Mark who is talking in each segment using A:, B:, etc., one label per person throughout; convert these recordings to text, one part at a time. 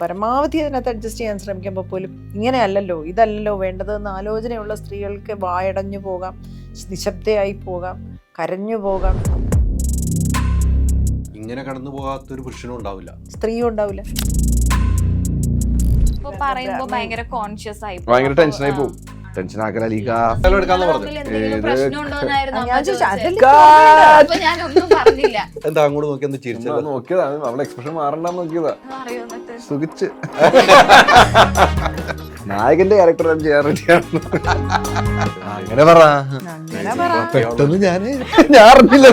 A: പരമാവധി അതിനകത്ത് അഡ്ജസ്റ്റ് ചെയ്യാൻ ശ്രമിക്കുമ്പോൾ പോലും ഇങ്ങനെയല്ലല്ലോ ഇതല്ലല്ലോ വേണ്ടതെന്ന് ആലോചനയുള്ള സ്ത്രീകൾക്ക് വായടഞ്ഞു പോകാം നിശബ്ദയായി പോകാം കരഞ്ഞു പോകാം.
B: ഇങ്ങനെ കടന്നു പോകാത്തൊരു പുരുഷനും ഉണ്ടാവില്ല.
A: സ്ത്രീയും ഉണ്ടാവില്ല.
C: ഇപ്പൊ പറയുമ്പോ ഭയങ്കര കോൺഷ്യസ് ആയി പോകും.
D: ഭയങ്കര ടെൻഷൻ
C: ആയി
D: പോകും. ടെൻഷൻ ആക്കല ലീഗ
B: എന്താ അങ്ങോട്ട് നോക്കി ഒന്ന് ചിരിച്ചത്?
D: നോക്കിയതാ നമ്മുടെ എക്സ്പ്രഷൻ മാറണ്ട നോക്കിയതാ. സുഖിച്ച്. നായകന്റെ ക്യാരക്ടർ ചെയ്യാൻ റെഡിയാണ് അങ്ങനെ പറ.
A: അങ്ങനെ പറ.
D: പെട്ടെന്ന് ഞാൻ ഞാൻ അറിഞ്ഞില്ല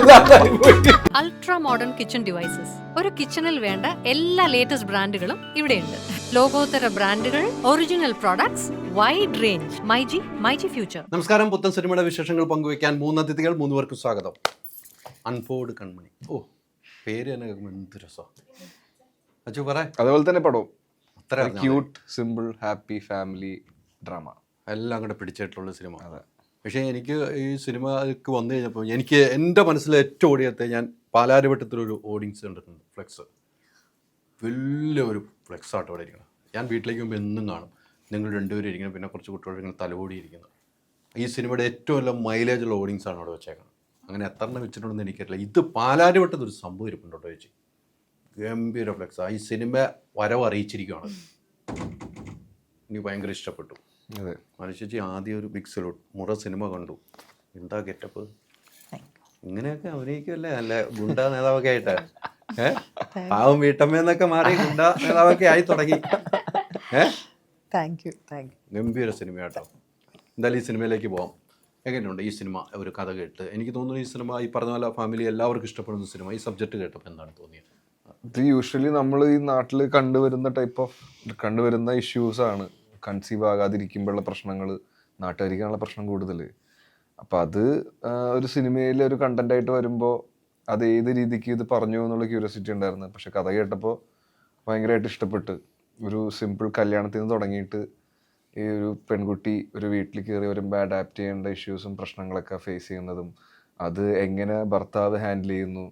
E: അൾട്രാ മോഡേൺ കിച്ചൺ ഡിവൈസസ് ഒരു കിച്ചണിൽ വേണ്ട എല്ലാ ലേറ്റസ്റ്റ് ബ്രാൻഡുകളും ഇവിടെയുണ്ട്. ലോകോത്തര ബ്രാൻഡുകൾ original products wide range myG myG future
B: നമസ്കാരം. പുത്തൻ സിനിമയുടെ വിശേഷങ്ങൾ പങ്കുവയ്ക്കാൻ മൂന്ന് അതിഥികൾ മൂന്ന് പേർക്ക് സ്വാഗതം. അൺഫോർഡ് കൺമണി. ഓ പേര് തന്നെ കേൾക്കുമ്പോൾ എന്ത് രസമാണ് അച്ചു പറ.
D: അതുപോലെ തന്നെ പടവും.
B: അത്ര
D: cute simple happy family drama
B: എല്ലാം കൂടെ പിടിച്ചിട്ടുള്ള സിനിമ. അതെ. പക്ഷേ എനിക്ക് ഈ സിനിമക്ക് വന്നു കഴിഞ്ഞപ്പോൾ എനിക്ക് എന്റെ മനസ്സിൽ ഏറ്റവും ഓടിയത്തെ ഞാൻ പാലാരിവട്ടത്തിലൊരു ഓഡിയൻസ് കണ്ടിട്ടുണ്ട് ഫ്ലെക്സ്. വലിയ ഒരു ഫ്ലെക്സ് ആട്ടോ അവിടെ ഇരിക്കുന്നത്. ഞാൻ വീട്ടിലേക്ക് പോകുമ്പോൾ എന്നും കാണും. നിങ്ങൾ രണ്ടുപേരും ഇരിക്കണം പിന്നെ കുറച്ച് കുട്ടികൾ ഇങ്ങനെ തലകൂടി ഇരിക്കുന്നത് ഈ സിനിമയുടെ ഏറ്റവും നല്ല മൈലേജ് ഉള്ള ഓഡിയൻസ് ആണ് അവിടെ വെച്ചേക്കുന്നത്. അങ്ങനെ എത്ര എണ്ണം വെച്ചിട്ടുണ്ടെന്ന് എനിക്കറിയില്ല. ഇത് പാലാരിവട്ടത്ത് ഒരു സംഭവം ഇരിപ്പുണ്ടോ ചേച്ചി. ഗംഭീര ഫ്ലെക്സ് ഈ സിനിമ വരവ് അറിയിച്ചിരിക്കുകയാണ് എനിക്ക് ഭയങ്കര ഇഷ്ടപ്പെട്ടു.
D: അതെ.
B: മനുഷ്യച്ചി ആദ്യം ഒരു ബിഗ് സലൂട്ട് മുറ സിനിമ കണ്ടു. എന്താ ഗെറ്റപ്പ് ഇങ്ങനെയൊക്കെ അഭിനയിക്കുമല്ലേ നല്ല ഗുണ്ട നേതാവൊക്കെ ആയിട്ട്. പാവം വീട്ടമ്മയെന്നൊക്കെ മാറി ഗുണ്ട നേതാവൊക്കെ ആയി തുടങ്ങി.
A: Thank you thank you.
B: ഗംഭീര സിനിമ കേട്ടോ. എന്തായാലും ഈ സിനിമയിലേക്ക് പോവാം. എങ്ങനെയുണ്ട് ഈ സിനിമ? ഒരു കഥ കേട്ട്. എനിക്ക് തോന്നുന്നു ഈ സിനിമ ഈ പറഞ്ഞ പോലെ ഫാമിലി എല്ലാവർക്കും ഇഷ്ടപ്പെടുന്ന സിനിമ. ഈ സബ്ജക്ട് കേട്ടപ്പോൾ എന്താണ് തോന്നിയത്
D: ഇത് യൂഷ്വലി നമ്മൾ ഈ നാട്ടിൽ കണ്ടുവരുന്ന ടൈപ്പ് ഓഫ് കണ്ടുവരുന്ന ഇഷ്യൂസ് ആണ്. കൺസീവ് ആകാതിരിക്കുമ്പോഴുള്ള പ്രശ്നങ്ങൾ നാട്ടുകാരിക്കാനുള്ള പ്രശ്നം കൂടുതൽ അപ്പം അത് ഒരു സിനിമയിൽ ഒരു കണ്ടന്റ് ആയിട്ട് വരുമ്പോൾ അത് ഏത് രീതിക്ക് ഇത് പറഞ്ഞു എന്നുള്ള ക്യൂരിയോസിറ്റി ഉണ്ടായിരുന്നു. പക്ഷെ കഥ കേട്ടപ്പോൾ ഭയങ്കരമായിട്ട് ഇഷ്ടപ്പെട്ട് ഒരു സിമ്പിൾ കല്യാണത്തിൽ നിന്ന് തുടങ്ങിയിട്ട് ഈ ഒരു പെൺകുട്ടി ഒരു വീട്ടിൽ കയറി വരുമ്പോൾ അഡാപ്റ്റ് ചെയ്യേണ്ട ഇഷ്യൂസും പ്രശ്നങ്ങളൊക്കെ ഫേസ് ചെയ്യുന്നതും അത് എങ്ങനെ ഭർത്താവ് ഹാൻഡിൽ ചെയ്യുന്നു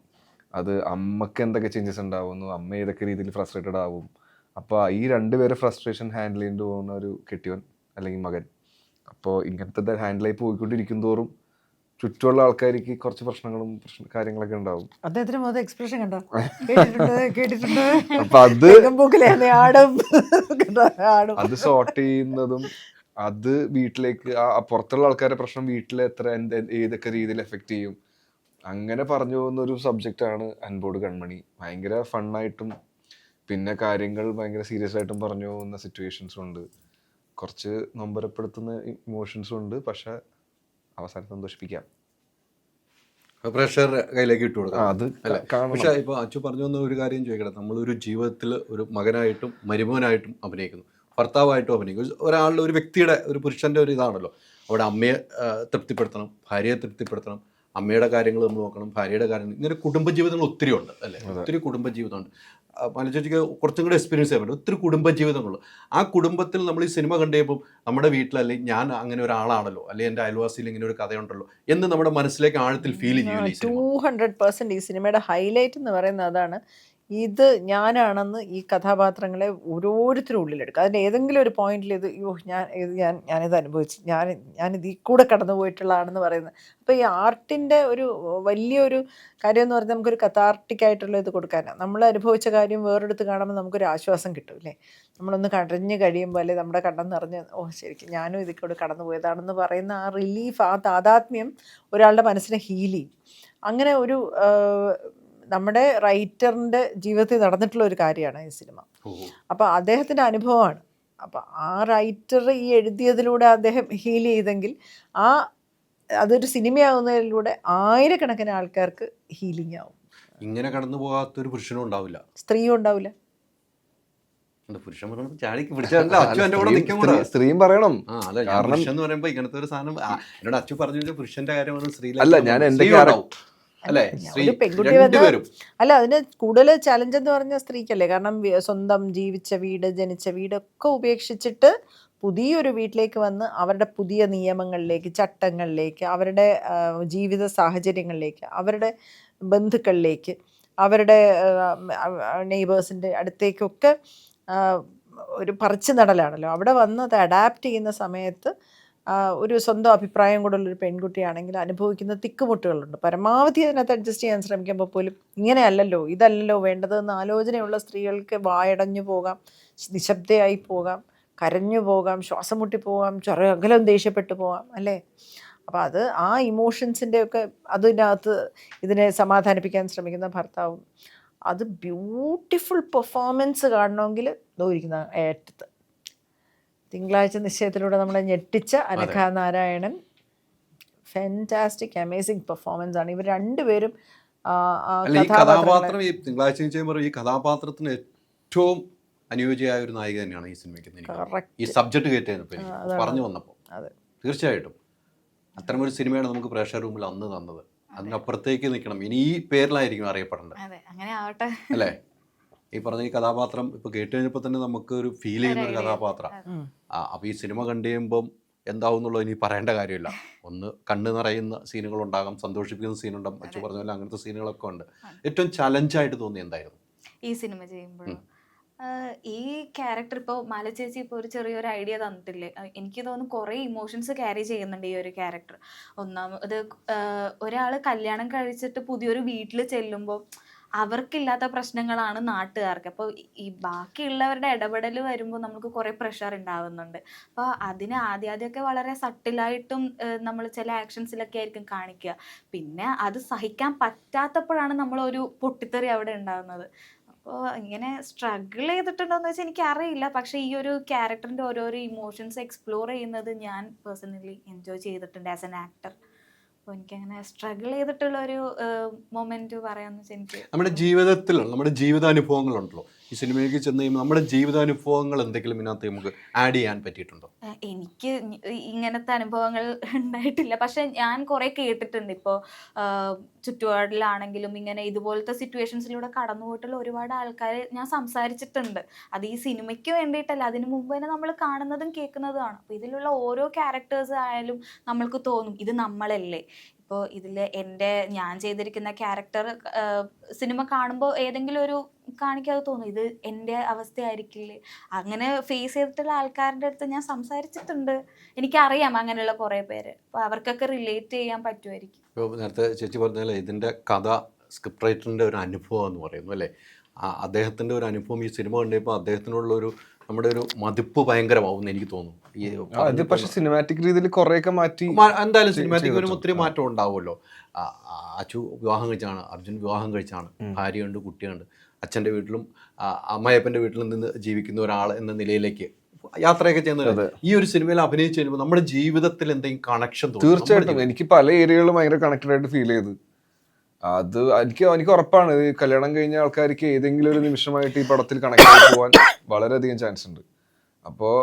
D: അത് അമ്മയ്ക്ക് എന്തൊക്കെ ചേഞ്ചസ് ഉണ്ടാവുന്നു അമ്മ ഏതൊക്കെ രീതിയിൽ ഫ്രസ്ട്രേറ്റഡ് ആവും. അപ്പോൾ ഈ രണ്ടുപേരെ ഫ്രസ്ട്രേഷൻ ഹാൻഡിൽ ചെയ്തു പോകുന്ന ഒരു കെട്ടിയവൻ അല്ലെങ്കിൽ മകൻ അപ്പോൾ ഇങ്ങനത്തെ ഹാൻഡിലായി പോയിക്കൊണ്ടിരിക്കും തോറും ചുറ്റുമുള്ള ആൾക്കാർക്ക് കുറച്ച് പ്രശ്നങ്ങളും പ്രശ്ന കാര്യങ്ങളൊക്കെ ഉണ്ടാവും.
A: അദ്ദേഹത്തിന് എക്സ്പ്രഷൻ കണ്ടോ? കേട്ടിട്ടുണ്ട്?
D: അത് സോർട്ട് ചെയ്യുന്നതും അത് വീട്ടിലേക്ക് ആ പുറത്തുള്ള ആൾക്കാരുടെ പ്രശ്നം വീട്ടിൽ എത്ര ഏതൊക്കെ രീതിയിൽ എഫക്ട് ചെയ്യും. അങ്ങനെ പറഞ്ഞു പോകുന്ന ഒരു സബ്ജക്റ്റ് ആണ് അൻബോർഡ് കൺമണി. ഭയങ്കര ഫണ്ണായിട്ടും പിന്നെ കാര്യങ്ങൾ ഭയങ്കര സീരിയസ് ആയിട്ടും പറഞ്ഞു പോകുന്ന സിറ്റുവേഷൻസും ഉണ്ട്. കുറച്ച് നൊമ്പരപ്പെടുത്തുന്ന ഇമോഷൻസും ഉണ്ട്. പക്ഷെ അവസാനം സന്തോഷിപ്പിക്കാം.
B: പ്രഷർ കയ്യിലേക്ക് ഇട്ടു കൊടുക്കാം.
D: അത്
B: പക്ഷെ ഇപ്പൊ അച്ചു പറഞ്ഞു വന്ന ഒരു കാര്യം ചോദിക്കട്ടെ? നമ്മളൊരു ജീവിതത്തിൽ ഒരു മകനായിട്ടും മരുമോനായിട്ടും അഭിനയിക്കുന്നു. ഭർത്താവായിട്ടും അഭിനയിക്കും ഒരാളുടെ ഒരു വ്യക്തിയുടെ ഒരു പുരുഷന്റെ ഒരു ഇതാണല്ലോ. അവിടെ അമ്മയെ തൃപ്തിപ്പെടുത്തണം ഭാര്യയെ തൃപ്തിപ്പെടുത്തണം. അമ്മയുടെ കാര്യങ്ങൾ നമ്മൾ നോക്കണം ഭാര്യയുടെ കാര്യങ്ങൾ ഇങ്ങനെ കുടുംബജീവിതങ്ങൾ ഒത്തിരി ഉണ്ട് അല്ലേ? ഒത്തിരി കുടുംബജീവിതമുണ്ട്. മനുഷ്യക്ക് കുറച്ചും കൂടെ എക്സ്പീരിയൻസ് ചെയ്യാൻ പറ്റും. ഒത്തിരി കുടുംബജീവിതങ്ങളുണ്ട്. ആ കുടുംബത്തിൽ നമ്മൾ ഈ സിനിമ കണ്ടുകഴിയുമ്പോൾ നമ്മുടെ വീട്ടിൽ അല്ലെങ്കിൽ ഞാൻ അങ്ങനെ ഒരാളാണല്ലോ അല്ലെങ്കിൽ എന്റെ അയൽവാസിയിൽ ഇങ്ങനെ ഒരു കഥയുണ്ടല്ലോ എന്ന് നമ്മുടെ മനസ്സിലേക്ക് ആഴത്തിൽ ഫീൽ ചെയ്യും
A: ടു ഹൺഡ്രഡ് പെർസെന്റ് ഈ സിനിമയുടെ ഹൈലൈറ്റ് എന്ന് പറയുന്നത് അതാണ്. ഇത് ഞാനാണെന്ന് ഈ കഥാപാത്രങ്ങളെ ഓരോരുത്തരും ഉള്ളിലെടുക്കുക അതിന്റെ ഏതെങ്കിലും ഒരു പോയിന്റിൽ ഇത് യോ ഞാൻ ഇത് ഞാൻ ഞാനിത് അനുഭവിച്ചു ഞാൻ ഞാൻ ഇതിൽ കൂടെ കടന്നു പോയിട്ടുള്ളതാണെന്ന് പറയുന്നത് അപ്പോൾ ഈ ആർട്ടിന്റെ ഒരു വലിയൊരു കാര്യം എന്ന് പറയുന്നത് നമുക്കൊരു കഥാർട്ടിക്കായിട്ടുള്ള ഇത് കൊടുക്കാനാണ് നമ്മൾ അനുഭവിച്ച കാര്യം വേറെടുത്ത് കാണുമ്പോൾ നമുക്കൊരു ആശ്വാസം കിട്ടും അല്ലേ? നമ്മളൊന്ന് കടഞ്ഞ് കഴിയുമ്പോൾ അല്ലെ നമ്മുടെ കണ്ണം നിറഞ്ഞ് ഓ ശരിക്കും ഞാനും ഇതിക്കൂടെ കൂടെ കടന്നു പോയതാണെന്ന് പറയുന്ന ആ റിലീഫ് ആ താതാത്മ്യം ഒരാളുടെ മനസ്സിനെ ഹീൽ ചെയ്യും. അങ്ങനെ ഒരു നമ്മുടെ റൈറ്ററിന്റെ ജീവിതത്തിൽ നടന്നിട്ടുള്ള ഒരു കാര്യമാണ് ഈ സിനിമ. അപ്പോൾ അദ്ദേഹത്തിന്റെ അനുഭവമാണ്. അപ്പോൾ ആ റൈറ്റർ ഈ എഴുതിയതിലൂടെ അദ്ദേഹം ഹീൽ ചെയ്തെങ്കിൽ ആ അതൊരു സിനിമയാവുന്നതിലൂടെ ആയിരക്കണക്കിന് ആൾക്കാർക്ക് ഹീലിംഗ് ആവും.
B: ഇങ്ങനെ കടന്നു പോകാത്തൊരു പുരുഷനും ഉണ്ടാവില്ല.
A: സ്ത്രീയും ഉണ്ടാവില്ല.
D: സ്ത്രീയും പറയണം. കാരണം-
B: ഇങ്ങനത്തെ ഒരു സാധനം എന്നോട് പറഞ്ഞു കഴിഞ്ഞാൽ പുരുഷന്റെ കാര്യമാണ് സ്ത്രീ
D: അല്ല, ഞാൻ എന്റെ
B: അല്ലേ?
A: പെൺകുട്ടി അതിന് കൂടുതൽ ചലഞ്ച് എന്ന് പറഞ്ഞ സ്ത്രീക്കല്ലേ? കാരണം സ്വന്തം ജീവിച്ച വീട് ജനിച്ച വീടൊക്കെ ഉപേക്ഷിച്ചിട്ട് പുതിയൊരു വീട്ടിലേക്ക് വന്ന് അവരുടെ പുതിയ നിയമങ്ങളിലേക്ക് ചട്ടങ്ങളിലേക്ക് അവരുടെ ജീവിത സാഹചര്യങ്ങളിലേക്ക് അവരുടെ ബന്ധുക്കളിലേക്ക് അവരുടെ നെയ്ബേഴ്സിന്റെ അടുത്തേക്കൊക്കെ ഒരു പറിച്ചു നടലാണല്ലോ. അവിടെ വന്ന് അത് അഡാപ്റ്റ് ചെയ്യുന്ന സമയത്ത് ഒരു സ്വന്തം അഭിപ്രായം കൂടെയുള്ളൊരു പെൺകുട്ടിയാണെങ്കിൽ അനുഭവിക്കുന്ന തിക്കുമുട്ടുകളുണ്ട്. പരമാവധി അതിനകത്ത് അഡ്ജസ്റ്റ് ചെയ്യാൻ ശ്രമിക്കുമ്പോൾ പോലും ഇങ്ങനെയല്ലല്ലോ ഇതല്ലല്ലോ വേണ്ടതെന്ന് ആലോചനയുള്ള സ്ത്രീകൾക്ക് വായടഞ്ഞു പോകാം നിശബ്ദയായി പോകാം കരഞ്ഞു പോകാം ശ്വാസം മുട്ടി ചെറിയ അകലം ദേഷ്യപ്പെട്ടു പോകാം അല്ലേ? അപ്പോൾ അത് ആ ഇമോഷൻസിന്റെ ഒക്കെ അതിനകത്ത് ഇതിനെ സമാധാനിപ്പിക്കാൻ ശ്രമിക്കുന്ന ഭർത്താവും. അത് ബ്യൂട്ടിഫുൾ പെർഫോമൻസ് കാണണമെങ്കിൽ ഇരിക്കുന്ന ഏറ്റത്ത് തിങ്കളാഴ്ച നിശ്ചയത്തിലൂടെ നമ്മളെ ഞെട്ടിച്ച Anagha Narayanan. Fantastic amazing performance ആണ്. ഇവർ രണ്ടുപേരും
B: ഈ കഥാപാത്രം ഈ തിങ്കളാഴ്ച ചെയ്യുമ്പോൾ ഈ കഥാപാത്രത്തിന് ഏറ്റവും അനുയോജ്യമായ ഒരു നായിക തന്നെയാണ് ഈ സിനിമയ്ക്ക്. ഈ സബ്ജക്ട് കയറ്റിയപ്പോൾ പറഞ്ഞു വന്നപ്പോൾ
A: അതെ.
B: തീർച്ചയായിട്ടും. അത്തരമൊരു സിനിമയാണ് നമുക്ക് പ്രേക്ഷക റൂമിൽ അന്ന് തന്നത്. അതിനപ്പുറത്തേക്ക് നിൽക്കണം. ഇനി ഈ പേരിലായിരിക്കും അറിയപ്പെടേണ്ടത്.
C: അതെ അങ്ങനെ ആവട്ടെ.
B: അല്ലേ? ഈ പറഞ്ഞ ഈ കഥാപാത്രം ഇപ്പൊ കേട്ട് കഴിഞ്ഞപ്പോൾ തന്നെ നമുക്ക് ഒരു ഫീൽ ചെയ്യുന്ന ഒരു കഥാപാത്രം. ആ അപ്പൊ ഈ സിനിമ കണ്ടു കഴിയുമ്പം എന്താവും എന്നുള്ളത് ഇനി പറയേണ്ട കാര്യമില്ല. ഒന്ന് കണ്ണു നിറയുന്ന സീനുകൾ ഉണ്ടാകാം സന്തോഷിപ്പിക്കുന്ന സീനുണ്ടാകും അച്ഛൻ പറഞ്ഞ പോലെ അങ്ങനത്തെ സീനുകളൊക്കെ ഉണ്ട്. ഏറ്റവും ചലഞ്ചായിട്ട് തോന്നി എന്തായിരുന്നു?
C: ഈ സിനിമ ചെയ്യുമ്പോൾ ഈ ക്യാരക്ടർ ഇപ്പോൾ മാല ചേച്ചി ഇപ്പോൾ ഒരു ചെറിയൊരു ഐഡിയ തന്നിട്ടില്ലേ? എനിക്ക് തോന്നുന്നു കുറേ ഇമോഷൻസ് ക്യാരി ചെയ്യുന്നുണ്ട് ഈ ഒരു ക്യാരക്ടർ ഒന്നാമത് ഒരാൾ കല്യാണം കഴിച്ചിട്ട് പുതിയൊരു വീട്ടിൽ ചെല്ലുമ്പോൾ അവർക്കില്ലാത്ത പ്രശ്നങ്ങളാണ് നാട്ടുകാർക്ക്. അപ്പോൾ ഈ ബാക്കിയുള്ളവരുടെ ഇടപെടൽ വരുമ്പോൾ നമുക്ക് കുറേ പ്രഷർ ഉണ്ടാവുന്നുണ്ട് അപ്പോൾ അതിന് ആദ്യാദ്യമൊക്കെ വളരെ സട്ടിലായിട്ടും നമ്മൾ ചില ആക്ഷൻസിലൊക്കെ ആയിരിക്കും കാണിക്കുക പിന്നെ അത് സഹിക്കാൻ പറ്റാത്തപ്പോഴാണ് നമ്മളൊരു പൊട്ടിത്തെറി അവിടെ ഉണ്ടാകുന്നത് അപ്പോൾ ഇങ്ങനെ സ്ട്രഗിൾ ചെയ്തിട്ടുണ്ടോയെന്ന് വെച്ചാൽ എനിക്ക് അറിയില്ല പക്ഷേ ഈ ഒരു ക്യാരക്ടറിന്റെ ഓരോരോ ഇമോഷൻസ് എക്സ്പ്ലോർ ചെയ്യുന്നത് ഞാൻ പേഴ്സണലി എൻജോയ് ചെയ്തിട്ടുണ്ട് ആസ് എൻ ആക്ടർ അപ്പോൾ എനിക്കങ്ങനെ സ്ട്രഗിൾ ചെയ്തിട്ടുള്ള ഒരു മൊമെന്റ് പറയാന്ന് വെച്ചാൽ എനിക്ക്
B: നമ്മുടെ ജീവിതത്തിലുള്ള നമ്മുടെ ജീവിതാനുഭവങ്ങളുണ്ടല്ലോ. ഈ സിനിമയിലേക്ക് ചെന്ന് കഴിയുമ്പോൾ നമ്മുടെ ജീവിതാനുഭവങ്ങൾ എന്തെങ്കിലും ഇതിനകത്ത് നമുക്ക് ആഡ് ചെയ്യാൻ പറ്റിയിട്ടുണ്ടോ?
C: എനിക്ക് ഇങ്ങനത്തെ അനുഭവങ്ങൾ ഉണ്ടായിട്ടില്ല. പക്ഷെ ഞാൻ കുറെ കേട്ടിട്ടുണ്ട്. ഇപ്പോൾ ചുറ്റുപാടിലാണെങ്കിലും ഇങ്ങനെ ഇതുപോലത്തെ സിറ്റുവേഷൻസിലൂടെ കടന്നു പോയിട്ടുള്ള ഒരുപാട് ആൾക്കാർ ഞാൻ സംസാരിച്ചിട്ടുണ്ട്. അത് ഈ സിനിമയ്ക്ക് വേണ്ടിയിട്ടല്ല. അതിനു മുമ്പ് തന്നെ നമ്മൾ കാണുന്നതും കേൾക്കുന്നതുമാണ്. അപ്പോൾ ഇതിലുള്ള ഓരോ ക്യാരക്ടേഴ്സ് ആയാലും നമ്മൾക്ക് തോന്നും ഇത് നമ്മളല്ലേ? ഇപ്പോൾ ഇതിൽ എന്റെ ഞാൻ ചെയ്തിരിക്കുന്ന ക്യാരക്ടർ സിനിമ കാണുമ്പോൾ ഏതെങ്കിലും ഒരു കാണിക്കാതെ തോന്നും ഇത് എന്റെ അവസ്ഥയായിരിക്കില്ലേ? അങ്ങനെ ഫേസ് ചെയ്തിട്ടുള്ള ആൾക്കാരുടെ അടുത്ത് ഞാൻ സംസാരിച്ചിട്ടുണ്ട്. എനിക്കറിയാം അങ്ങനെയുള്ള കുറേ പേര്. അപ്പോൾ അവർക്കൊക്കെ റിലേറ്റ് ചെയ്യാൻ പറ്റുമായിരിക്കും.
B: ഇപ്പോൾ നേരത്തെ ചേച്ചി പറഞ്ഞാലേ ഇതിന്റെ കഥ സ്ക്രിപ്റ്റ് റൈറ്ററിന്റെ ഒരു അനുഭവം എന്ന് പറയുന്നു അല്ലേ? അദ്ദേഹത്തിന്റെ ഒരു അനുഭവം ഈ സിനിമ കണ്ടപ്പോൾ അദ്ദേഹത്തിനുള്ള ഒരു നമ്മുടെ ഒരു മതിപ്പ് ഭയങ്കരമാവും എനിക്ക് തോന്നുന്നു. ഈ
D: ആ, ഇത് പക്ഷെ സിനിമാറ്റിക് രീതിയിൽ കുറേയൊക്കെ മാറ്റി
B: എന്തായാലും സിനിമാറ്റിക് ഒരു ഒത്തിരി മാറ്റം ഉണ്ടാവുമല്ലോ. അച്ചു വിവാഹം കഴിച്ചാണ് അർജുൻ വിവാഹം കഴിച്ചാണ് ഭാര്യയുണ്ട് കുട്ടിയുണ്ട്. അച്ഛന്റെ വീട്ടിലും അമ്മയപ്പന്റെ അമ്മായപ്പന്റെ വീട്ടിലും നിന്ന് ജീവിക്കുന്ന ഒരാൾ എന്ന നിലയിലേക്ക് യാത്രയൊക്കെ ചെയ്യുന്നത് ഈ ഒരു സിനിമയിൽ അഭിനയിച്ചു കഴിയുമ്പോൾ നമ്മുടെ ജീവിതത്തിൽ എന്തെങ്കിലും കണക്ഷൻ
D: തീർച്ചയായിട്ടും. എനിക്ക് പല ഏരിയകളും ഭയങ്കര കണക്റ്റഡ് ആയിട്ട് ഫീൽ ചെയ്തു. അത് എനിക്ക് എനിക്ക് ഉറപ്പാണ്. ഈ കല്യാണം കഴിഞ്ഞ ആൾക്കാർക്ക് ഏതെങ്കിലും ഒരു നിമിഷമായിട്ട് ഈ പടത്തിൽ കണക്ട് പോകാൻ വളരെയധികം ചാൻസ് ഉണ്ട്. അപ്പോൾ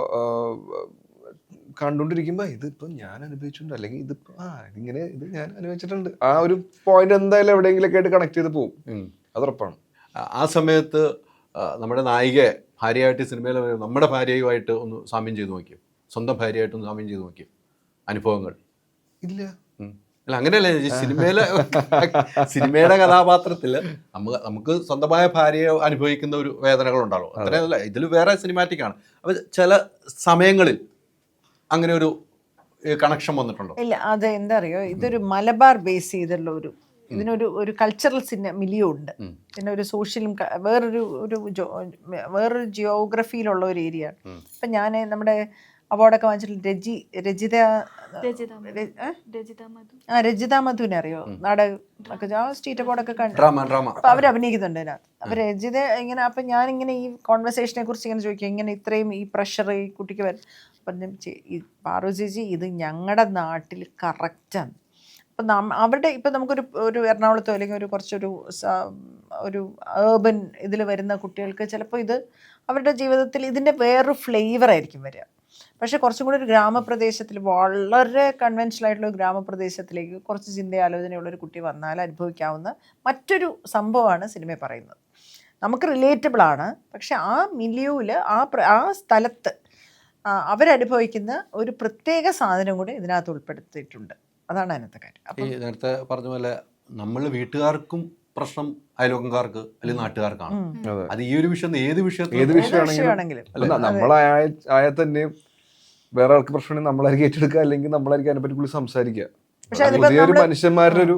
D: കണ്ടുകൊണ്ടിരിക്കുമ്പോൾ ഇതിപ്പോൾ ഞാൻ അനുഭവിച്ചിട്ടുണ്ട്. അല്ലെങ്കിൽ ഇതിപ്പോൾ ആ ഇങ്ങനെ ഇത് ഞാൻ അനുഭവിച്ചിട്ടുണ്ട്. ആ ഒരു പോയിന്റ് എന്തായാലും എവിടെയെങ്കിലൊക്കെ ആയിട്ട് കണക്ട് ചെയ്ത് പോകും അത് ഉറപ്പാണ്.
B: ആ- സമയത്ത് നമ്മുടെ നായിക ഭാര്യയായിട്ട് സിനിമയിൽ നമ്മുടെ ഭാര്യയുമായിട്ട് ഒന്ന് സാമ്യം ചെയ്ത് നോക്കിയോ? സ്വന്തം ഭാര്യയായിട്ട് ഒന്ന് സാമ്യം ചെയ്ത് നോക്കിയോ? അനുഭവങ്ങൾ?
D: ഇല്ല.
B: അല്ല അങ്ങനെയല്ല ഈ സിനിമയിലെ സിനിമയുടെ കഥാപാത്രത്തിൽ നമുക്ക് നമുക്ക് സ്വന്തമായ ഭാര്യയെ അനുഭവിക്കുന്ന ഒരു വേദനകളുണ്ടാവും. അത്രയല്ല ഇതിൽ വേറെ സിനിമാറ്റിക് ആണ്. അപ്പൊ ചില സമയങ്ങളിൽ അങ്ങനെ ഒരു കണക്ഷൻ വന്നിട്ടുണ്ടോ?
A: ഇല്ല അത് എന്താ അറിയോ ഇതൊരു മലബാർ ബേസ് ചെയ്തുള്ള ഒരു ഇതിനൊരു ഒരു കൾച്ചറൽ സിനിമ മിലിയോ ഉണ്ട്. പിന്നെ ഒരു സോഷ്യലും വേറൊരു ഒരു ജോ വേറൊരു ജിയോഗ്രഫിയിലുള്ള ഒരു ഏരിയ
B: ആണ്.
A: ഇപ്പം ഞാൻ നമ്മുടെ അവാർഡൊക്കെ വാങ്ങിച്ചിട്ടുള്ള രജി രജിത ആ രജിത മധുവിനെ അറിയോ? നാടക ആ സ്റ്റേറ്റ് അവാർഡൊക്കെ കണ്ടു. അപ്പൊ അവർ അഭിനയിക്കുന്നുണ്ട് അതിനകത്ത്. അപ്പൊ രജിത ഇങ്ങനെ അപ്പൊ ഞാൻ ഇങ്ങനെ ഈ കോൺവെർസേഷനെ കുറിച്ച് ഇങ്ങനെ ചോദിക്കും. ഇങ്ങനെ ഇത്രയും ഈ പ്രഷർ ഈ കുട്ടിക്ക് വരും അപ്പം പാറു ചേച്ചി ഇത് ഞങ്ങളുടെ നാട്ടിൽ കറക്റ്റാണ് അപ്പം നാം അവരുടെ ഇപ്പം നമുക്കൊരു ഒരു എറണാകുളത്തോ അല്ലെങ്കിൽ ഒരു കുറച്ചൊരു ഒരു ഏർബൻ ഇതിൽ വരുന്ന കുട്ടികൾക്ക് ചിലപ്പോൾ ഇത് അവരുടെ ജീവിതത്തിൽ ഇതിന്റെ വേറൊരു ഫ്ലേവർ ആയിരിക്കും വരിക. പക്ഷേ കുറച്ചും കൂടി ഒരു ഗ്രാമപ്രദേശത്തിൽ വളരെ കൺവെൻഷനൽ ആയിട്ടുള്ള ഒരു ഗ്രാമപ്രദേശത്തിലേക്ക് കുറച്ച് ചിന്തയാലോചനയുള്ള ഒരു കുട്ടി വന്നാൽ അനുഭവിക്കാവുന്ന മറ്റൊരു സംഭവമാണ് സിനിമ പറയുന്നത്. നമുക്ക് റിലേറ്റബിൾ ആണ് പക്ഷെ ആ മിലിയൂൽ ആ ആ സ്ഥലത്ത് അവരനുഭവിക്കുന്ന ഒരു പ്രത്യേക സാധനം കൂടി ഇതിനകത്ത് ഉൾപ്പെടുത്തിയിട്ടുണ്ട്. അതാണ് അതിനകത്തെ കാര്യം.
B: നേരത്തെ പറഞ്ഞ പോലെ നമ്മൾ വീട്ടുകാർക്കും പ്രശ്നം അയൽവക്കംകാർക്ക് അല്ലെങ്കിൽ നാട്ടുകാർക്കാണ്.
D: അത്.
B: ഈ ഒരു വിഷയം ഏത് വിഷയത്തിൽ
D: ഏത് വിഷയമാണെങ്കിലും നമ്മളായ തന്നെയും വേറെ ആൾക്ക് പ്രശ്നമുണ്ടെങ്കിൽ നമ്മളായിരിക്കും ഏറ്റെടുക്കുക. അല്ലെങ്കിൽ നമ്മളായിരിക്കും അതിനെപ്പറ്റി കൂടുതൽ സംസാരിക്കുക. പുതിയൊരു മനുഷ്യന്മാരുടെ ഒരു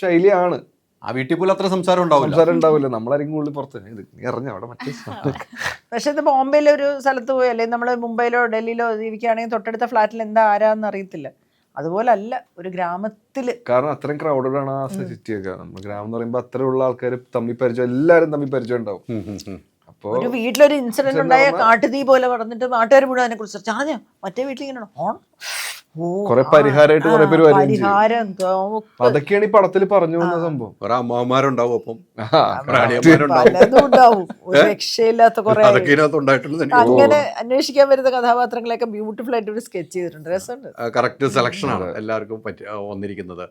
D: ശൈലിയാണ്.
B: ആ വീട്ടിൽ പോലും അത്ര സംസാരം ഉണ്ടാവില്ല.
D: സംസാരം ഉണ്ടാവില്ല. നമ്മളായിരിക്കും കൂടുതൽ പുറത്ത്. ഇത് നീ അറിഞ്ഞ അവിടെ മറ്റേ.
A: പക്ഷെ ഇത് ബോംബെയിലെ ഒരു സ്ഥലത്ത് പോയി. അല്ലെങ്കിൽ നമ്മൾ മുംബൈയിലോ ഡൽഹിയിലോ ജീവിക്കുകയാണെങ്കിൽ തൊട്ടടുത്ത ഫ്ലാറ്റിൽ എന്താ ആരാന്ന് അറിയത്തില്ല. അതുപോലെ അല്ല ഒരു ഗ്രാമത്തിൽ
D: കാരണം അത്രയും ക്രൗഡഡ് ആണ് ആ സിറ്റിയൊക്കെ നമ്മൾ ഗ്രാമം എന്ന് പറയുമ്പോൾ അത്രയുള്ള ആൾക്കാർ തമ്മിൽ പരിചയം എല്ലാവരും തമ്മിൽ പരിചയം ഉണ്ടാവും.
A: ഒരു വീട്ടിലൊരു ഇൻസിഡന്റ് ഉണ്ടായ കാട്ടുതീ പോലെ പറഞ്ഞിട്ട് നാട്ടുകാർ മുഴുവൻ അതിനെ കുറിച്ച് ചാഞ്ഞ മറ്റേ വീട്ടിൽ ഇങ്ങനെ ഓൺ
D: കുറെ പരിഹാരമായിട്ട് കുറെ പേര്.
A: പരിഹാരം
D: അതൊക്കെയാണ് ഈ പടത്തിൽ പറഞ്ഞു വന്ന സംഭവം.
B: കുറെ അമ്മമാരുണ്ടാവും അപ്പം.
A: രക്ഷയില്ലാത്ത കുറെ അങ്ങനെ അന്വേഷിക്കാൻ വരുന്ന കഥാപാത്രങ്ങളെയൊക്കെ ബ്യൂട്ടിഫുൾ ആയിട്ട് ഒരു സ്കെച്ച് ചെയ്തിട്ടുണ്ട്. രസമുണ്ട്.
B: കറക്റ്റ് സെലക്ഷനാണ് എല്ലാവർക്കും പറ്റി ആ, വന്നിരിക്കുന്നത്.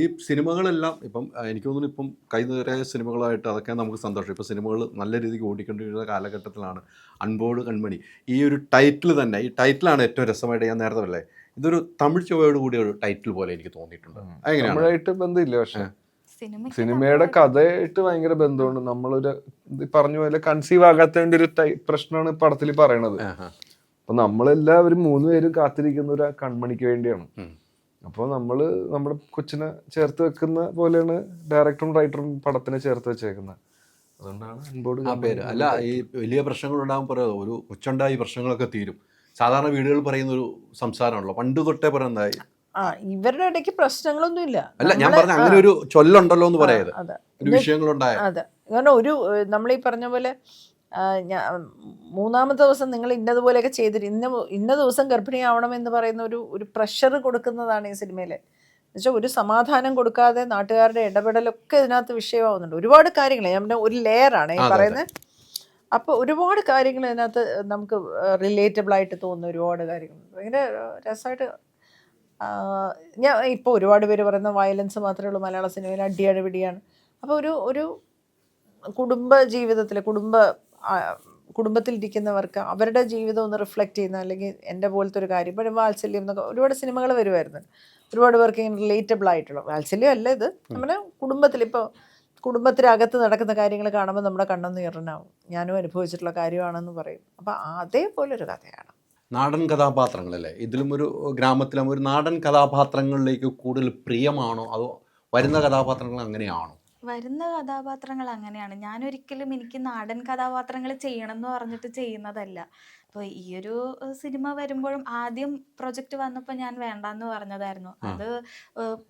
B: ഈ സിനിമകളെല്ലാം ഇപ്പം എനിക്ക് തോന്നുന്നു ഇപ്പം കൈനേറിയ സിനിമകളായിട്ട് അതൊക്കെ നമുക്ക് സന്തോഷം. ഇപ്പം സിനിമകൾ നല്ല രീതിക്ക് ഓടിക്കൊണ്ടിരിക്കുന്ന കാലഘട്ടത്തിലാണ് അൺബോർഡ് കൺമണി. ഈ ഒരു ടൈറ്റിൽ തന്നെ ഈ ടൈറ്റിലാണ് ഏറ്റവും രസമായിട്ട് ഞാൻ നേരത്തെ അല്ലേ ഇതൊരു തമിഴ് ചുവയോട് കൂടിയ ഒരു ടൈറ്റിൽ പോലെ എനിക്ക് തോന്നിയിട്ടുണ്ട്.
D: നമ്മളായിട്ട് ബന്ധമില്ല പക്ഷേ. സിനിമയുടെ കഥയായിട്ട് ഭയങ്കര ബന്ധമുണ്ട്. നമ്മളൊരു പറഞ്ഞ പോലെ കൺസീവ് ആകാത്തതിന്റെ ഒരു പ്രശ്നമാണ് പടത്തിൽ പറയണത്. അപ്പൊ നമ്മളെല്ലാവരും മൂന്നുപേരും കാത്തിരിക്കുന്ന ഒരു കൺമണിക്ക് വേണ്ടിയാണ്. അപ്പോൾ നമ്മൾ നമ്മുടെ കൊച്ചിനെ ചേർത്ത് വെക്കുന്ന പോലെയാണ് ഡയറക്ടറും റൈറ്ററും പടത്തിനെ ചേർത്ത് വെച്ചേക്കുന്നത് അതുകൊണ്ടാണ്
B: ആ പേര്. അല്ല ഈ വലിയ പ്രശ്നങ്ങൾ ഉണ്ടാകും പറയാം ഒരു കൊച്ചുണ്ടായി പ്രശ്നങ്ങളൊക്കെ തീരും. സാധാരണ വീടുകൾ പറയുന്ന ഒരു സംസാരമാണല്ലോ പണ്ട് തൊട്ടേ പറയുന്നതായി
A: ആ ഇവരുടെ ഇടയ്ക്ക് പ്രശ്നങ്ങളൊന്നും ഇല്ല.
B: അല്ല ഞാൻ പറഞ്ഞ അങ്ങനെ ഒരു ചൊല്ലുണ്ടല്ലോ എന്ന് പറയത്
A: അതെ.
B: ഒരു വിഷയങ്ങളുണ്ടായ
A: അതെ. കാരണം ഒരു നമ്മൾ ഈ പറഞ്ഞ പോലെ മൂന്നാമത്തെ ദിവസം നിങ്ങൾ ഇന്നതുപോലെയൊക്കെ ചെയ്തിട്ട് ഇന്ന ഇന്ന ദിവസം ഗർഭിണിയാവണമെന്ന് പറയുന്ന ഒരു ഒരു പ്രഷർ കൊടുക്കുന്നതാണ് ഈ സിനിമയിൽ എന്നുവെച്ചാൽ ഒരു സമാധാനം കൊടുക്കാതെ നാട്ടുകാരുടെ ഇടപെടലൊക്കെ ഇതിനകത്ത് വിഷയമാവുന്നുണ്ട്. ഒരുപാട് കാര്യങ്ങൾ ഞാൻ ഒരു ലെയറാണ് ഈ. പറയുന്നത്. അപ്പോൾ ഒരുപാട് കാര്യങ്ങൾ ഇതിനകത്ത് നമുക്ക് റിലേറ്റബിൾ ആയിട്ട് തോന്നുന്ന ഒരുപാട് കാര്യങ്ങൾ ഭയങ്കര രസമായിട്ട് ഞാൻ ഇപ്പോൾ ഒരുപാട് പേര് പറയുന്ന വയലൻസ് മാത്രമേ ഉള്ളൂ മലയാള സിനിമയിൽ അടിയാണ് പിടിയാണ് അപ്പോൾ ഒരു ഒരു കുടുംബ ജീവിതത്തിൽ കുടുംബ കുടുംബത്തിലിരിക്കുന്നവർക്ക് അവരുടെ ജീവിതം ഒന്ന് റിഫ്ലക്റ്റ് ചെയ്യുന്ന അല്ലെങ്കിൽ എന്റെ പോലത്തെ ഒരു കാര്യം. ഇപ്പോഴും വാത്സല്യം എന്നൊക്കെ ഒരുപാട് സിനിമകൾ വരുമായിരുന്നു ഒരുപാട് പേർക്ക് ഇങ്ങനെ റിലേറ്റബിൾ ആയിട്ടുള്ള വാത്സല്യം അല്ല ഇത് നമ്മുടെ കുടുംബത്തിൽ ഇപ്പോൾ കുടുംബത്തിനകത്ത് നടക്കുന്ന കാര്യങ്ങൾ കാണുമ്പോൾ നമ്മുടെ കണ്ണൊന്ന് ഇറനാവും ഞാനും അനുഭവിച്ചിട്ടുള്ള കാര്യമാണെന്ന് പറയും. അപ്പോൾ അതേപോലെ ഒരു കഥയാണ്.
B: നാടൻ കഥാപാത്രങ്ങളല്ലേ? ഇതിലും ഒരു ഗ്രാമത്തിലും ഒരു നാടൻ കഥാപാത്രങ്ങളിലേക്ക് കൂടുതൽ പ്രിയമാണോ? അതോ വരുന്ന കഥാപാത്രങ്ങൾ അങ്ങനെയാണോ?
C: വരുന്ന കഥാപാത്രങ്ങൾ അങ്ങനെയാണ്. ഞാൻ ഒരിക്കലും എനിക്ക് നാടൻ കഥാപാത്രങ്ങൾ ചെയ്യണം എന്ന് പറഞ്ഞിട്ട് ചെയ്യുന്നതല്ല. അപ്പോൾ ഈ ഒരു സിനിമ വരുമ്പോഴും ആദ്യം പ്രൊജക്റ്റ് വന്നപ്പോൾ ഞാൻ വേണ്ടാന്ന് പറഞ്ഞതായിരുന്നു. അത്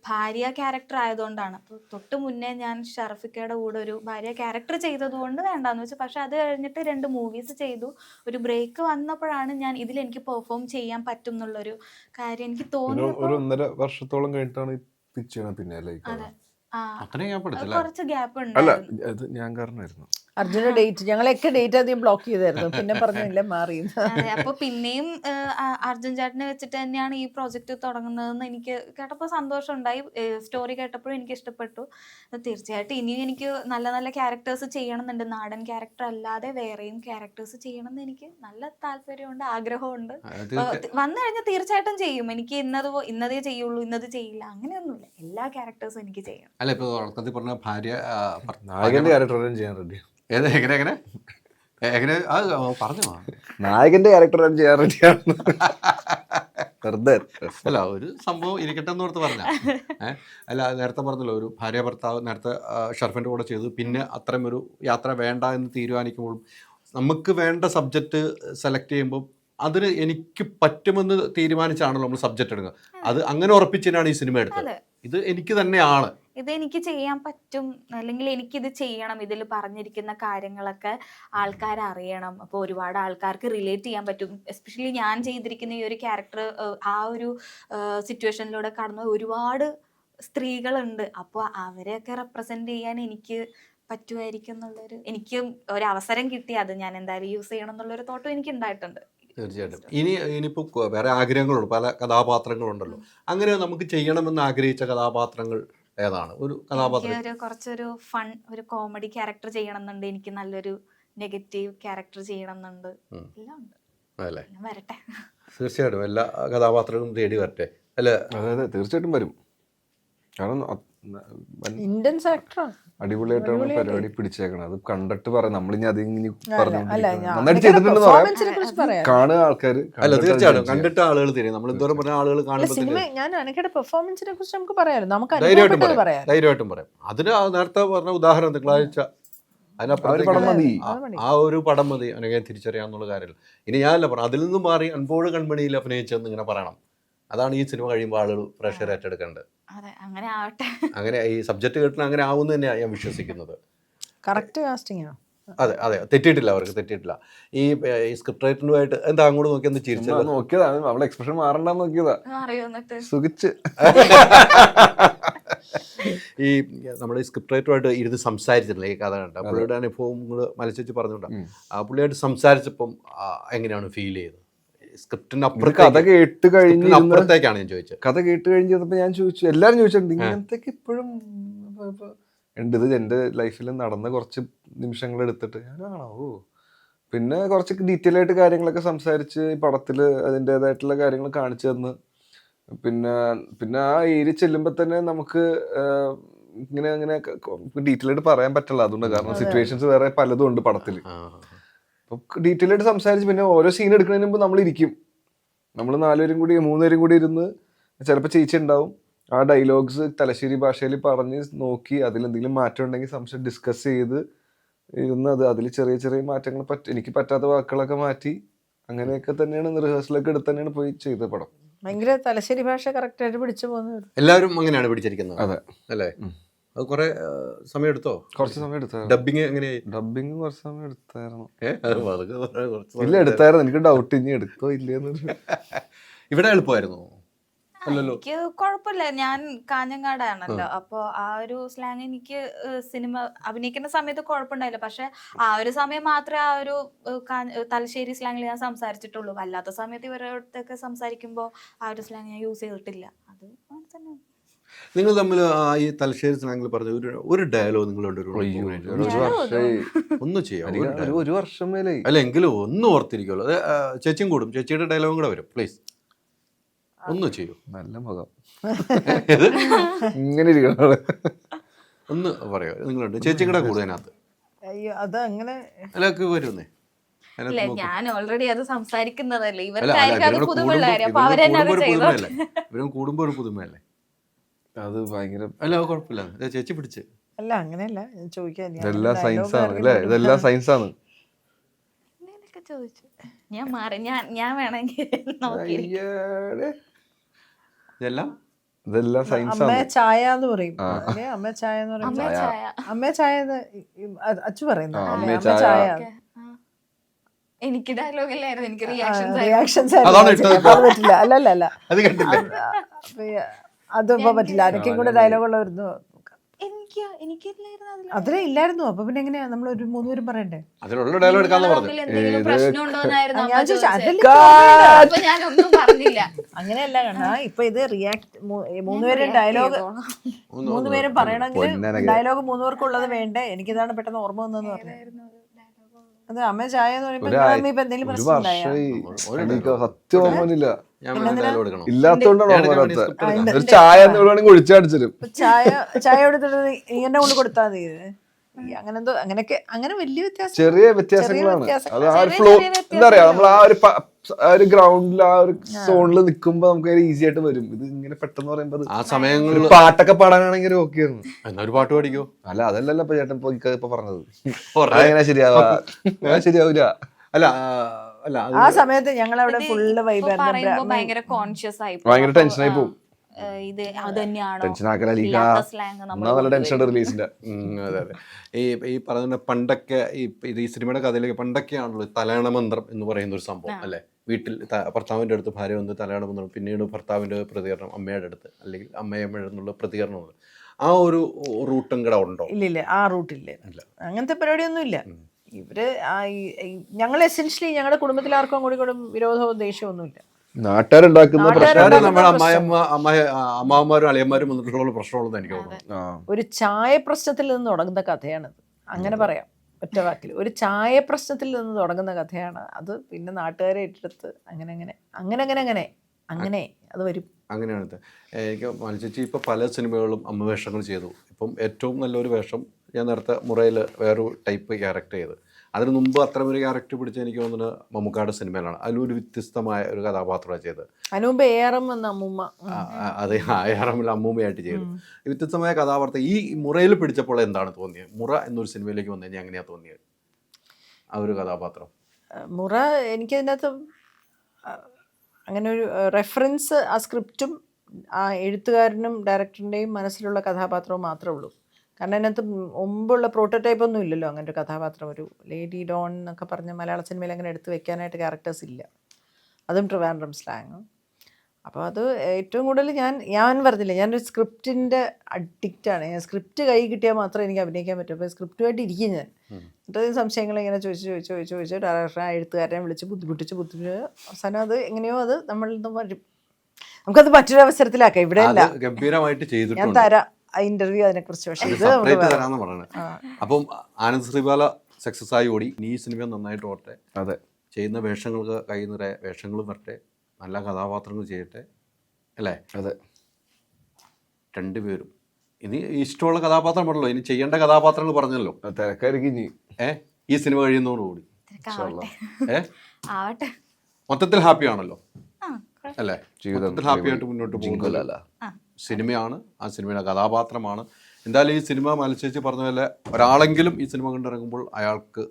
C: ഭാര്യ ക്യാരക്ടർ ആയതുകൊണ്ടാണ്. അപ്പോൾ തൊട്ട് മുന്നേ ഞാൻ ഷറഫിക്കയുടെ കൂടെ ഒരു ഭാര്യ ക്യാരക്ടർ ചെയ്തതുകൊണ്ട് വേണ്ടാന്ന് വെച്ചു. പക്ഷെ അത് കഴിഞ്ഞിട്ട് രണ്ട് മൂവീസ് ചെയ്തു. ഒരു ബ്രേക്ക് വന്നപ്പോഴാണ് ഞാൻ ഇതിൽ എനിക്ക് പെർഫോം ചെയ്യാൻ പറ്റും എന്നുള്ളൊരു കാര്യം എനിക്ക്
D: തോന്നുന്നു ഒരു ഒന്നര വർഷത്തോളം കഴിഞ്ഞിട്ടാണ് പിന്നെ
C: അതെ.
B: അത്രയും ഗ്യാപ്പ്
C: അത് കുറച്ച് ഗ്യാപ്പ്
D: അല്ല അത് ഞാൻ കാരണമായിരുന്നു
A: അർജുന ഡേറ്റ് ഞങ്ങളെയൊക്കെ ഡേറ്റ് ആദ്യം ബ്ലോക്ക് ചെയ്തായിരുന്നു. പിന്നെ പറഞ്ഞില്ല മാറി.
C: അപ്പൊ പിന്നെയും അർജുൻ ചേട്ടനെ വെച്ചിട്ട് തന്നെയാണ് ഈ പ്രോജക്റ്റ് തുടങ്ങുന്നതെന്ന് എനിക്ക് കേട്ടപ്പോൾ സന്തോഷം ഉണ്ടായി സ്റ്റോറി കേട്ടപ്പോഴും എനിക്ക് ഇഷ്ടപ്പെട്ടു. തീർച്ചയായിട്ടും ഇനിയും എനിക്ക് നല്ല നല്ല ക്യാരക്ടേഴ്സ് ചെയ്യണമെന്നുണ്ട്. നാടൻ ക്യാരക്ടർ അല്ലാതെ വേറെയും ക്യാരക്ടേഴ്സ് ചെയ്യണമെന്ന് എനിക്ക് നല്ല താല്പര്യമുണ്ട് ആഗ്രഹമുണ്ട്. വന്നു കഴിഞ്ഞാൽ തീർച്ചയായിട്ടും ചെയ്യും. എനിക്ക് ഇന്നത് ഇന്നതേ ചെയ്യുള്ളൂ ഇന്നത് ചെയ്യില്ല അങ്ങനെയൊന്നുമില്ല. എല്ലാ ക്യാരക്ടേഴ്സും എനിക്ക് ചെയ്യണം.
B: അല്ല ഇപ്പൊ തുടക്കത്തിൽ പറഞ്ഞ ഭാര്യ
D: നായകന്റെ ക്യാരക്ടർ ചെയ്യാൻ റെഡി
B: ഏത് എങ്ങനെ എങ്ങനെ? എങ്ങനെ? ആ പറഞ്ഞു.
D: നായകന്റെ ക്യാരക്ടർ ചെയ്യാൻ റെഡിയാണ് വെറുതെ
B: അല്ല ഒരു സംഭവം ഇരിക്കട്ടെ എന്ന് ഓർത്ത് പറഞ്ഞ. ഏഹ് അല്ല നേരത്തെ പറഞ്ഞല്ലോ ഒരു ഭാര്യ ഭർത്താവ് നേരത്തെ ഷർഫിന്റെ കൂടെ ചെയ്തു. പിന്നെ അത്രയും ഒരു യാത്ര വേണ്ട എന്ന് തീരുമാനിക്കുമ്പോൾ നമുക്ക് വേണ്ട സബ്ജക്റ്റ് സെലക്ട് ചെയ്യുമ്പോൾ അതിന് എനിക്ക് പറ്റുമെന്ന് തീരുമാനിച്ചാണല്ലോ നമ്മൾ സബ്ജക്റ്റ് എടുക്കുക. അത് അങ്ങനെ ഉറപ്പിച്ചതിനാണ് ഈ സിനിമ എടുത്തത്. ഇത് എനിക്ക് തന്നെയാണ്.
C: ഇത് എനിക്ക് ചെയ്യാൻ പറ്റും അല്ലെങ്കിൽ എനിക്ക് ഇത് ചെയ്യണം ഇതിൽ പറഞ്ഞിരിക്കുന്ന കാര്യങ്ങളൊക്കെ ആൾക്കാർ അറിയണം അപ്പോൾ ഒരുപാട് ആൾക്കാർക്ക് റിലേറ്റ് ചെയ്യാൻ പറ്റും. എസ്പെഷ്യലി ഞാൻ ചെയ്തിരിക്കുന്ന ഈ ഒരു ക്യാരക്ടർ ആ ഒരു സിറ്റുവേഷനിലൂടെ കടന്ന ഒരുപാട് സ്ത്രീകളുണ്ട്. അപ്പോൾ അവരെയൊക്കെ റെപ്രസെന്റ് ചെയ്യാൻ എനിക്ക് പറ്റുമായിരിക്കും എന്നുള്ളൊരു എനിക്ക് ഒരു അവസരം കിട്ടി. അത് ഞാൻ എന്തായാലും യൂസ് ചെയ്യണം എന്നുള്ളൊരു തോട്ടം എനിക്ക് ഉണ്ടായിട്ടുണ്ട്
B: തീർച്ചയായിട്ടും. ഇനി ഇനിയിപ്പോൾ വേറെ ആഗ്രഹങ്ങളുണ്ട്. പല കഥാപാത്രങ്ങളുണ്ടല്ലോ. അങ്ങനെ നമുക്ക് ചെയ്യണമെന്ന് ആഗ്രഹിച്ച കഥാപാത്രങ്ങൾ ഏതാണ്? ഒരു കഥാപാത്രം.
C: ഒരു കുറച്ചൊരു ഫൺ ഒരു കോമഡി ക്യാരക്ടർ ചെയ്യണം എന്നുണ്ട് എനിക്ക് നല്ലൊരു നെഗറ്റീവ് ക്യാരക്ടർ ചെയ്യണം എന്നുണ്ട് എല്ലാം ഉണ്ട്. വരട്ടെ.
B: തീർച്ചയായിട്ടും. എല്ലാ കഥാപാത്രങ്ങളും തേടി വരട്ടെ. അല്ലേ?
D: അതെ അതെ. തീർച്ചയായിട്ടും വരും. കാരണം
A: ഇന്റൻസ് ആക്ടറാണ്
D: അടിപൊളിയായിട്ടാണ് പരിപാടി പിടിച്ചേക്കണത്. അത് കണ്ടിട്ട് പറയാം. നമ്മളിനി അത് ഇനി നന്നായിട്ട് ചെയ്തിട്ടുണ്ടെന്ന് പറയാം.
A: പെർഫോമൻസിനെ കുറിച്ച് പറയാം.
D: കാണുക ആൾക്കാർ
B: അല്ല തീർച്ചയായിട്ടും. കണ്ടിട്ട് ആളുകൾ തിരിയും. നമ്മൾ എന്തോരം പറഞ്ഞ ആളുകൾ കാണുമ്പോൾ
A: ഞാൻ അനക്കയുടെ പെർഫോമൻസിനെ കുറിച്ച് നമുക്ക് പറയാമല്ലോ നമുക്ക്
B: ധൈര്യമായിട്ടും പറയാം.
A: പറയാം.
B: ധൈര്യമായിട്ടും പറയാം. അതിന് നേരത്തെ പറഞ്ഞ ഉദാഹരണം തിങ്കളാഴ്ച. ആ- ഒരു പടം മതി. അനഘയെ തിരിച്ചറിയാന്നുള്ള കാര്യമില്ല. ഇനി ഞാനല്ല പറഞ്ഞു അതിൽ നിന്ന് മാറി അൻപോഴ് കൺമണിയിൽ അഭിനയിച്ചെന്ന് ഇങ്ങനെ പറയണം. അതാണ് ഈ സിനിമ കഴിയുമ്പോൾ ആളുകൾ പ്രഷർ ഏറ്റെടുക്കേണ്ടത്.
C: അതെ അങ്ങനെ ആവട്ടെ.
B: അങ്ങനെ ഈ സബ്ജക്ട് കേട്ടാൽ അങ്ങനെ ആവുമെന്ന് തന്നെയാണ് ഞാൻ വിശ്വസിക്കുന്നത്.
A: കറക്റ്റ് കാസ്റ്റിംഗ് ആണ്?
B: അതെ അതെ. തെറ്റിയിട്ടില്ല അവർക്ക് തെറ്റിയിട്ടില്ല. ഈ ഈ സ്ക്രിപ്റ്റ് റൈറ്ററുമായിട്ട് എന്താ അങ്ങോട്ട് നോക്കി ഒന്ന് ചിരിച്ചത്?
D: നോക്കിയതാ. അവളെ എക്സ്പ്രഷൻ മാറണ്ടാന്ന് നോക്കിയതാ. സുഖിച്ച്.
B: ഈ നമ്മൾ ഈ സ്ക്രിപ്റ്റ് റൈറ്ററുമായിട്ട് ഇരുന്ന് സംസാരിച്ചിട്ടില്ല ഈ കഥ കണ്ട? പുള്ളിയുടെ അനുഭവം നിങ്ങൾ മലച്ചു പറഞ്ഞുകൊണ്ടാണ് ആ പുള്ളിയായിട്ട് സംസാരിച്ചപ്പം എങ്ങനെയാണ് ഫീൽ ചെയ്തത്? സ്ക്രിപ്റ്റിന്
D: ഇത് കഥ കേട്ട് കഴിഞ്ഞ്
B: അപ്പുറത്തേക്കാണ് ഞാൻ ചോദിച്ചത്.
D: കഥ കേട്ട് കഴിഞ്ഞപ്പോ ഞാൻ ചോദിച്ചു എല്ലാരും ചോദിച്ചിട്ടുണ്ട് ഇങ്ങനത്തേക്ക് ഇപ്പോഴും ഉണ്ട്. ഇത് എന്റെ ലൈഫിൽ നടന്ന കുറച്ച് നിമിഷങ്ങൾ എടുത്തിട്ട് ഞാനാണോ? ഓ. പിന്നെ കുറച്ച് ഡീറ്റെയിൽ ആയിട്ട് കാര്യങ്ങളൊക്കെ സംസാരിച്ച് ഈ പടത്തിൽ അതിന്റെതായിട്ടുള്ള കാര്യങ്ങൾ കാണിച്ചു തന്ന്. പിന്നെ പിന്നെ ആ ഏരിയ ചെല്ലുമ്പോൾ തന്നെ നമുക്ക് ഇങ്ങനെ അങ്ങനെ ഡീറ്റെയിൽ ആയിട്ട് പറയാൻ പറ്റില്ല അതുകൊണ്ട് കാരണം സിറ്റുവേഷൻസ് വേറെ പലതും ഉണ്ട് പടത്തിൽ
B: ആ,
D: അപ്പൊ ഡീറ്റെയിൽ ആയിട്ട് സംസാരിച്ച് പിന്നെ ഓരോ സീൻ എടുക്കുന്നതിന് മുമ്പ് നമ്മൾ ഇരിക്കും നമ്മൾ നാലുപേരും കൂടി മൂന്നുപേരും കൂടി ഇരുന്ന് ചിലപ്പോൾ ചേച്ചി ഉണ്ടാവും. ആ ഡയലോഗ്സ് തലശ്ശേരി ഭാഷയിൽ പറഞ്ഞ് നോക്കി അതിലെന്തെങ്കിലും മാറ്റം ഉണ്ടെങ്കിൽ സംശയം ഡിസ്കസ് ചെയ്ത് ഇരുന്ന് അത് അതിൽ ചെറിയ ചെറിയ മാറ്റങ്ങൾ പറ്റ എനിക്ക് പറ്റാത്ത വാക്കുകളൊക്കെ മാറ്റി അങ്ങനെയൊക്കെ തന്നെയാണ് റിഹേഴ്സലൊക്കെ എടുത്ത് തന്നെയാണ് പോയി ചെയ്ത പടം.
A: ഭയങ്കര തലശ്ശേരി ഭാഷ കറക്റ്റ് ആയിട്ട് പിടിച്ചു പോകുന്നത്.
B: എല്ലാവരും അങ്ങനെയാണ് പിടിച്ചിരിക്കുന്നത്.
D: അതെ.
B: അല്ലേ. അത് കുറെ സമയം എടുത്തോ
D: കുറച്ച് സമയം എടുത്തായിരുന്നു
B: ഡബിങ് എങ്ങനെയായി
D: ഡബിങ് കുറച്ച് സമയം എടുത്തായിരുന്നു ഇല്ല എടുത്തായിരുന്നു. എനിക്ക് ഡൗട്ട് ഇനി എടുത്തോ ഇല്ലെന്ന്
B: ഇവിടെ എളുപ്പമായിരുന്നു.
C: എനിക്ക് കുഴപ്പമില്ല. ഞാൻ കാഞ്ഞങ്ങാടാണല്ലോ. അപ്പൊ ആ ഒരു സ്ലാങ് എനിക്ക് സിനിമ അഭിനയിക്കുന്ന സമയത്ത് കുഴപ്പമുണ്ടായില്ല. പക്ഷെ ആ ഒരു സമയം മാത്രമേ ആ ഒരു തലശ്ശേരി സ്ലാങ്ങിൽ ഞാൻ സംസാരിച്ചിട്ടുള്ളൂ. അല്ലാത്ത സമയത്ത് ഇവരോടൊക്കെ സംസാരിക്കുമ്പോൾ ആ ഒരു സ്ലാങ് ഞാൻ യൂസ് ചെയ്തിട്ടില്ല. അത് തന്നെ.
B: നിങ്ങൾ തമ്മിൽ ആ ഈ തലശ്ശേരി സ്ലാങ്ങിൽ പറഞ്ഞ ഒരു ഒരു ഡയലോഗ് നിങ്ങളുണ്ട് ഒന്നും ചെയ്യാം ഒരു
D: ഒരു- വർഷം മേലെ.
B: അല്ല എങ്കിലും ഒന്ന് ഓർത്തിരിക്കുമല്ലോ അത് ചേച്ചിയും കൂടും. ചേച്ചിയുടെ ഡയലോഗും കൂടെ വരും. പ്ലീസ് ഒന്ന് ചെയ്യൂ.
D: നല്ല മുഖം. ഇങ്ങനെ ഇരിക്കണം?
B: ഒന്ന് പറയോ. നിങ്ങളുണ്ട്. ചേച്ചി കൂടെ കൂടും അതിനകത്ത്.
A: അയ്യോ അത് അങ്ങനെ
B: വരുന്നേ.
C: ഇല്ല. ഞാൻ ഓൾറെഡി അത് സംസാരിക്കുന്നതല്ലേ. ഇവർക്കായിരിക്കും അത് പുതുമുള്ള കാര്യം അപ്പൊ അവരെന്നെ അത്
B: ഇവരും കൂടുമ്പോ ഒരു പുതുമയല്ലേ?
D: അത് ഭയങ്കര
B: അല്ല കുഴപ്പമില്ല. ദേ ചേച്ചി പിടിച്ച്.
A: അല്ല അങ്ങനെയല്ല. ഞാൻ ചോദിക്കാൻ
D: ഇതെല്ലാം സയൻസ് ആണ് അല്ലേ? ഇതെല്ലാം സയൻസ് ആണ്.
C: എന്തെങ്കിലുമൊക്കെ ചോദിച്ചു. ഞാൻ മാറി ഞാൻ ഞാൻ വേണമെങ്കിൽ.
B: ഇതെല്ലാം?
D: ഇതെല്ലാം സയൻസ്
A: അമ്മ ചായ എന്ന് പറയും. അമ്മ ചായ എന്ന് പറയും.
C: അമ്മ ചായ.
A: അമ്മ ചായ പറയുന്നു?
D: അമ്മേ
C: എനിക്ക് ഡയലോഗ് ഇല്ലായിരുന്നു. എനിക്ക് റിയാക്ഷൻസ്
A: റിയാക്ഷൻസ് അല്ല അല്ല അല്ല അതിപ്പോ പറ്റില്ല. ആരൊക്കെയും കൂടെ ഡയലോഗ് ഉള്ളവരുന്നു
C: എനിക്ക് എനിക്കില്ലായിരുന്നു
A: അതിൽ. ഇല്ലായിരുന്നു. അപ്പൊ പിന്നെ എങ്ങനെയാ? നമ്മൾ ഒരു മൂന്നുപേരും പറയണ്ടേ?
B: അതിലുള്ള ഡയലോഗ് എടുക്കാന്ന് പറഞ്ഞു
A: അങ്ങനെയല്ല കണ്ടാ ഇപ്പൊ ഇത് റിയാക്ട് മൂന്നുപേരും ഡയലോഗ് മൂന്നുപേരും പറയണമെങ്കിൽ ഡയലോഗ് മൂന്നുപേർക്കുള്ളത് വേണ്ടേ? എനിക്കിതാണ് പെട്ടെന്ന് ഓർമ്മ വന്നതെന്ന് പറഞ്ഞു. അത് അമ്മ ചായ എന്ന് പറയുമ്പോ എന്തെങ്കിലും
D: ഒരു
A: പ്രശ്നം
D: സത്യം ഓർമ്മയില്ല ഇല്ലാത്തോണ്ടാണ്. ഒരു ചായ ഒഴിച്ചടിച്ചിരും
A: ചായ ചായ കൊടുത്തിട്ട് ഇങ്ങനെ കൊണ്ട് കൊടുത്താൽ മതി. ഇത്. അങ്ങനെ എന്തോ അങ്ങനെയൊക്കെ അങ്ങനെ വലിയ വ്യത്യാസം
D: ചെറിയ വ്യത്യാസങ്ങളാണ്. അത് ആ ഒരു ഫ്ലോ എന്താ പറയാ നമ്മൾ ആ ഒരു ആ ഒരു ഗ്രൗണ്ടിൽ ആ ഒരു സോണിൽ നിൽക്കുമ്പോ നമുക്ക് ഈസി ആയിട്ട് വരും. ഇത് ഇങ്ങനെ പെട്ടെന്ന് പറയുമ്പോൾ
B: ആ സമയങ്ങളിൽ
D: പാട്ടൊക്കെ പാടാനാണെങ്കിൽ ഓക്കെ ആയിരുന്നു.
B: എന്നാ ഒരു പാട്ട് പാടിക്കോ?
D: അല്ല അതല്ലല്ലോ ഇപ്പൊ ചേട്ടൻ ഇപ്പൊ പറഞ്ഞത്. ശരിയാവാ? ശരിയാവൂല?
B: അല്ല അല്ല
A: ആ സമയത്ത് ഞങ്ങൾ അവിടെ ഫുള്ള് വൈബായിരുന്നു
C: ഭയങ്കര കോൺഷ്യസ് ആയി
D: ഭയങ്കര tension ആയി
C: പോകും. ഇത് അത് തന്നെയാണോ
D: ടെൻഷൻ ടെൻഷൻ റിലീസിന്റെ
B: അതെ അതെ. ഈ ഈ പറയുന്ന പണ്ടൊക്കെ ഈ ഈ സിനിമയുടെ കഥയിലേക്ക് പണ്ടൊക്കെയാണല്ലോ തലയണ മന്ത്രം എന്ന് പറയുന്ന ഒരു സംഭവം അല്ലെ? വീട്ടിൽ ഭർത്താവിന്റെ അടുത്ത് ഭാര്യ വന്ന് തലയണ മന്ത്രം പിന്നീട് ഭർത്താവിന്റെ പ്രതികരണം അമ്മയുടെ അടുത്ത് അല്ലെങ്കിൽ അമ്മയമ്മയുടെ എന്നുള്ള പ്രതികരണമുണ്ട് ആ ഒരു റൂട്ടും കൂടെ ഉണ്ടോ?
A: ഇല്ല ഇല്ല ആ റൂട്ടില്ല. അങ്ങനത്തെ പരിപാടിയൊന്നും ഇല്ല ഇവർ ഞങ്ങൾ എസെൻഷ്യലി ഞങ്ങളുടെ കുടുംബത്തിൽ ആർക്കും അങ്ങോട്ടും ഇങ്ങോട്ടും വിരോധവും ദേഷ്യമൊന്നുമില്ല.
D: നാട്ടുകാരുണ്ടാക്കുന്ന
B: അമ്മാവന്മാരും അളിയന്മാരും വന്നിട്ടുള്ള പ്രശ്നമുള്ളതെന്ന് എനിക്ക് തോന്നുന്നു.
A: ഒരു ചായ പ്രശ്നത്തിൽ നിന്ന് തുടങ്ങുന്ന കഥയാണത്. അങ്ങനെ പറയാം. ഒറ്റ വാക്കിൽ ഒരു ചായ പ്രശ്നത്തിൽ നിന്ന് തുടങ്ങുന്ന കഥയാണ് അത്. പിന്നെ നാട്ടുകാരെ ഏറ്റെടുത്ത് അങ്ങനെ അങ്ങനെ അങ്ങനെ അങ്ങനെ അങ്ങനെ അങ്ങനെ അത് വരും.
B: അങ്ങനെയാണ് ഇത്. എനിക്ക് മത്സ്യച്ചി ഇപ്പം പല സിനിമകളും അമ്മ വേഷങ്ങൾ ചെയ്തു. ഇപ്പം ഏറ്റവും നല്ലൊരു വേഷം ഞാൻ നേരത്തെ മുറയിൽ വേറൊരു ടൈപ്പ് ക്യാരക്ടർ ചെയ്ത് അതിന് മുമ്പ് അത്തരം ഒരു ക്യാരക്ടർ പിടിച്ച എനിക്ക് തോന്നുന്നത് മമ്മൂക്കാട് സിനിമയിലാണ്. അതിലൊരു വ്യത്യസ്തമായ ഒരു കഥാപാത്രമാണ് ചെയ്തത്.
A: അതിനു മുമ്പ് എ ആർ എം എന്ന അമ്മൂമ്മ.
B: അതെ ആയാറമ്മിൽ അമ്മൂമ്മയായിട്ട് ചെയ്തു. വ്യത്യസ്തമായ കഥാപാത്രം ഈ മുറയിൽ പിടിച്ചപ്പോൾ എന്താണ് തോന്നിയത്? മുറ എന്നൊരു സിനിമയിലേക്ക് വന്നു കഴിഞ്ഞാൽ എങ്ങനെയാണ് തോന്നിയത്? ആ ഒരു കഥാപാത്രം.
A: മുറ എനിക്കതിനകത്ത് അങ്ങനെ ഒരു റെഫറൻസ് ആ സ്ക്രിപ്റ്റും ആ എഴുത്തുകാരനും ഡയറക്ടറിന്റെയും മനസ്സിലുള്ള കഥാപാത്രവും മാത്രമേ ഉള്ളൂ. കാരണം അതിനകത്ത് മുമ്പുള്ള പ്രോട്ടോടൈപ്പ് ഒന്നും ഇല്ലല്ലോ. അങ്ങനെ ഒരു കഥാപാത്രം. ഒരു ലേഡി ഡോൺ എന്നൊക്കെ പറഞ്ഞ മലയാള സിനിമയിൽ അങ്ങനെ എടുത്ത് വെക്കാനായിട്ട് ക്യാരക്ടേഴ്സ് ഇല്ല. അതും ട്രിവാൻഡ്രം സ്ലാങ് അപ്പോൾ അത് ഏറ്റവും കൂടുതൽ ഞാൻ ഞാൻ പറഞ്ഞില്ല ഞാനൊരു സ്ക്രിപ്റ്റിന്റെ അഡിക്റ്റാണ് ഞാൻ സ്ക്രിപ്റ്റ് കൈ കിട്ടിയാൽ മാത്രമേ എനിക്ക് അഭിനയിക്കാൻ പറ്റൂ. അപ്പോൾ സ്ക്രിപ്റ്റുമായിട്ട് ഇരിക്കും ഞാൻ. എന്നിട്ട് സംശയങ്ങൾ ഇങ്ങനെ ചോദിച്ച് ചോദിച്ച് ചോദിച്ച് ചോദിച്ച് ഡയറക്ടറെ എഴുത്തുകാരനെ വിളിച്ച് ബുദ്ധിമുട്ടിച്ച് ബുദ്ധിമുട്ട് അവസാനം അത് എങ്ങനെയോ അത് നമ്മളിൽ നിന്ന് വരും. നമുക്കത് മറ്റൊരു അവസരത്തിലാക്കാം ഇവിടെ അല്ല
B: ഗംഭീരമായിട്ട്
A: ഞാൻ തരാം. ഇന്റർവ്യൂ അതിനെക്കുറിച്ച് പക്ഷേ ഇത് നമുക്ക്
B: സെപ്പറേറ്റ് തരാന്ന് പറയുന്നത് അപ്പം ആനന്ദ് ശ്രീബാല സക്സസ് ആയി ഓടി. ഇനി ഈ സിനിമ നന്നായിട്ട് ഓട്ടെ
D: അതെ.
B: ചെയ്യുന്ന വേഷങ്ങൾക്ക് കൈ നിറയെ വേഷങ്ങളും വരട്ടെ. നല്ല കഥാപാത്രങ്ങൾ ചെയ്യട്ടെ. അല്ലേ?
D: അതെ.
B: രണ്ടുപേരും. ഇനി ഇഷ്ടമുള്ള കഥാപാത്രം പറഞ്ഞല്ലോ. ഇനി ചെയ്യേണ്ട കഥാപാത്രങ്ങൾ പറഞ്ഞല്ലോ.
D: തിരക്കായിരിക്കും ഇനി.
B: ഏ? ഈ സിനിമ കഴിയുന്നതോടുകൂടി.
C: ആവട്ടെ
B: ഏ? മൊത്തത്തിൽ ഹാപ്പി ആണല്ലോ. അല്ലേ?
D: ജീവിതത്തിൽ
B: മൊത്തത്തിൽ ഹാപ്പി ആയിട്ട് മുന്നോട്ട്
C: പോകുന്നില്ല.
B: സിനിമയാണ് ആ സിനിമയുടെ കഥാപാത്രമാണ്. എന്തായാലും ഈ സിനിമ മത്സരിച്ച് പറഞ്ഞ പോലെ ഒരാളെങ്കിലും ഈ സിനിമ കണ്ടിറങ്ങുമ്പോൾ അയാൾക്ക്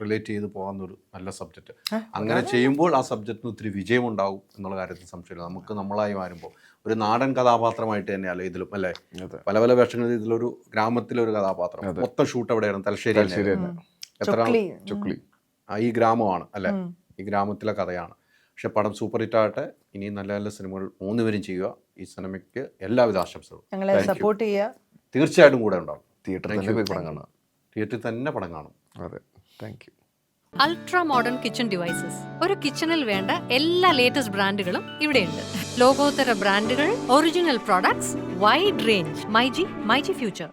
B: റിലേറ്റ് ചെയ്ത് പോകാവുന്നൊരു നല്ല സബ്ജക്റ്റ് അങ്ങനെ ചെയ്യുമ്പോൾ ആ സബ്ജക്റ്റിന് ഒത്തിരി വിജയമുണ്ടാവും എന്നുള്ള കാര്യത്തിൽ സംശയമില്ല. നമുക്ക് നമ്മളായി മാറുമ്പോൾ. ഒരു നാടൻ കഥാപാത്രമായിട്ട് തന്നെയല്ലേ ഇതിലും അല്ലേ. പല പല വേഷങ്ങളിൽ ഇതിലൊരു ഗ്രാമത്തിലെ ഒരു കഥാപാത്രം മൊത്തം ഷൂട്ട് എവിടെയാണ്? തലശ്ശേരി. എത്ര
A: ചുക്ലി.
B: ആ, ഈ ഗ്രാമമാണ് അല്ലേ? ഈ ഗ്രാമത്തിലെ കഥയാണ്. പക്ഷെ പടം സൂപ്പർ ഹിറ്റ് ആകട്ടെ. ഇനിയും നല്ല നല്ല സിനിമകൾ മൂന്നുപേരും ചെയ്യുക. ഈ സിനിമയ്ക്ക് എല്ലാവിധ ആശംസകളും.
A: ഞങ്ങളെ സപ്പോർട്ട് ചെയ്യുക.
B: തീർച്ചയായിട്ടും കൂടെ ഉണ്ടാവും.
D: തിയേറ്ററിൽ തന്നെ പോയി പടം കാണാം
B: തിയേറ്ററിൽ തന്നെ പടം കാണും.
D: അതെ. Thank you
E: ultra modern kitchen devices ഒരു കിച്ചണിൽ വേണ്ട എല്ലാ ലേറ്റസ്റ്റ് ബ്രാൻഡുകളും ഇവിടെയുണ്ട്. ലോകോത്തര ബ്രാൻഡുകൾ original products wide range myG myG future